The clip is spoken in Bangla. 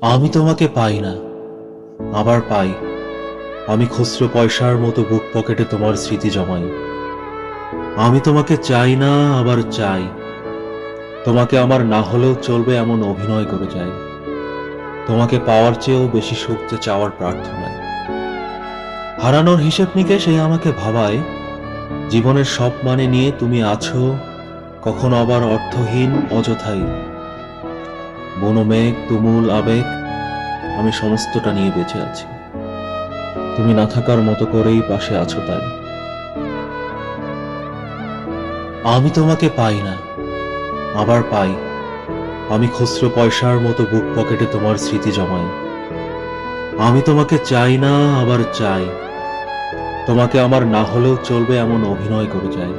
আমি তোমাকে পাই না। আবার পাই। আমি খুচরো পয়সার মতো বুক পকেটে তোমার স্মৃতি জমাই। আমি তোমাকে চাই না, আবার চাই। তোমাকে আমার না হলেও চলবে এমন অভিনয় করে যাই। তোমাকে পাওয়ার চেয়েও বেশি সুখ যে চাওয়ার প্রার্থনায়। হারানোর হিসেব নিকেশ এই আমাকে ভাবায়, জীবনের সব মানে নিয়ে তুমি আছো, কখনো আবার অর্থহীন, অযথাই। বনমেঘ তুমুল আবেগ, আমি সমস্তটা নিয়ে বেঁচে আছি। তুমি না থাকার মতো করেই পাশে আছো তাই। আমি তোমাকে পাই না, আবার পাই। আমি খুচরো পয়সার মতো বুক পকেটে তোমার স্মৃতি জমাই। আমি তোমাকে চাই না, আবার চাই। তোমাকে আমার না হলেও চলবে এমন অভিনয় করে যাই।